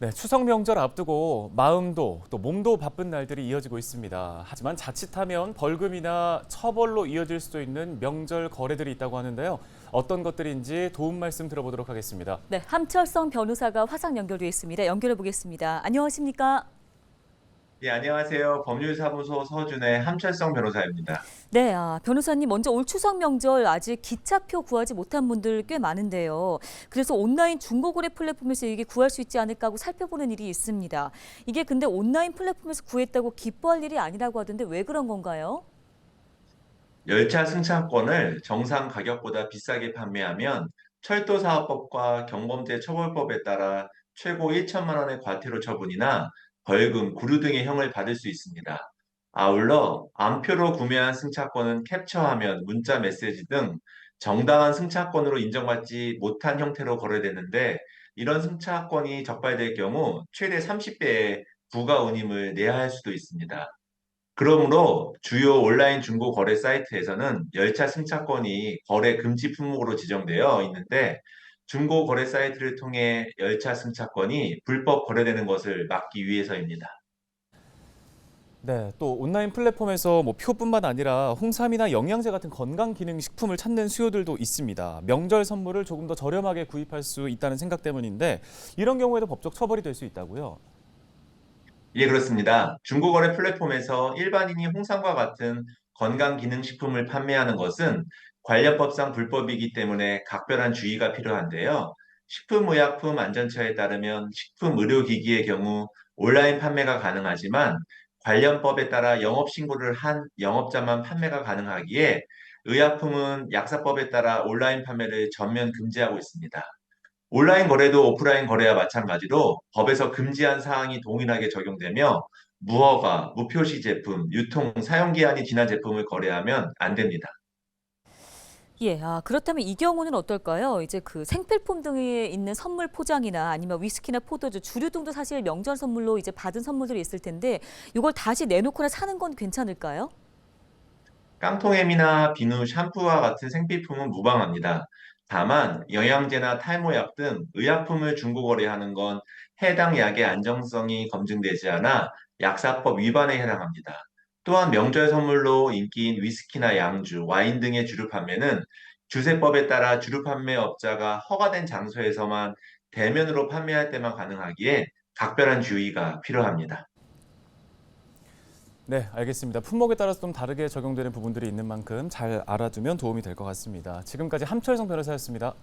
네, 추석 명절 앞두고 마음도 또 몸도 바쁜 날들이 이어지고 있습니다. 하지만 자칫하면 벌금이나 처벌로 이어질 수도 있는 명절 거래들이 있다고 하는데요. 어떤 것들인지 도움 말씀 들어보도록 하겠습니다. 네, 함철성 변호사가 화상 연결돼 있습니다. 연결해 보겠습니다. 안녕하십니까? 예, 안녕하세요. 법률사무소 서준의 함철성 변호사입니다. 네, 아, 변호사님 먼저 올 추석 명절 아직 기차표 구하지 못한 분들 꽤 많은데요. 그래서 온라인 중고거래 플랫폼에서 이게 구할 수 있지 않을까 하고 살펴보는 일이 있습니다. 이게 근데 온라인 플랫폼에서 구했다고 기뻐할 일이 아니라고 하던데 왜 그런 건가요? 열차 승차권을 정상 가격보다 비싸게 판매하면 철도사업법과 경범죄 처벌법에 따라 최고 1천만 원의 과태료 처분이나 벌금, 구류 등의 형을 받을 수 있습니다. 아울러 암표로 구매한 승차권은 캡처하면 문자 메시지 등 정당한 승차권으로 인정받지 못한 형태로 거래되는데 이런 승차권이 적발될 경우 최대 30배의 부가 운임을 내야 할 수도 있습니다. 그러므로 주요 온라인 중고 거래 사이트에서는 열차 승차권이 거래 금지 품목으로 지정되어 있는데 중고 거래 사이트를 통해 열차 승차권이 불법 거래되는 것을 막기 위해서입니다. 네, 또 온라인 플랫폼에서 뭐 표뿐만 아니라 홍삼이나 영양제 같은 건강 기능 식품을 찾는 수요들도 있습니다. 명절 선물을 조금 더 저렴하게 구입할 수 있다는 생각 때문인데 이런 경우에도 법적 처벌이 될 수 있다고요. 예, 그렇습니다. 중고거래 플랫폼에서 일반인이 홍삼과 같은 건강 기능 식품을 판매하는 것은 관련법상 불법이기 때문에 각별한 주의가 필요한데요. 식품의약품 안전처에 따르면 식품의료기기의 경우 온라인 판매가 가능하지만 관련법에 따라 영업신고를 한 영업자만 판매가 가능하기에 의약품은 약사법에 따라 온라인 판매를 전면 금지하고 있습니다. 온라인 거래도 오프라인 거래와 마찬가지로 법에서 금지한 사항이 동일하게 적용되며 무허가, 무표시 제품, 유통, 사용기한이 지난 제품을 거래하면 안 됩니다. 예, 아, 그렇다면 이 경우는 어떨까요? 이제 그 생필품 등에 있는 선물 포장이나 아니면 위스키나 포도주, 주류 등도 사실 명절 선물로 이제 받은 선물들이 있을 텐데 이걸 다시 내놓거나 사는 건 괜찮을까요? 깡통햄이나 비누, 샴푸와 같은 생필품은 무방합니다. 다만 영양제나 탈모약 등 의약품을 중고 거래하는 건 해당 약의 안정성이 검증되지 않아 약사법 위반에 해당합니다. 또한 명절 선물로 인기인 위스키나 양주, 와인 등의 주류 판매는 주세법에 따라 주류 판매업자가 허가된 장소에서만 대면으로 판매할 때만 가능하기에 각별한 주의가 필요합니다. 네, 알겠습니다. 품목에 따라서 좀 다르게 적용되는 부분들이 있는 만큼 잘 알아두면 도움이 될 것 같습니다. 지금까지 함철성 변호사였습니다.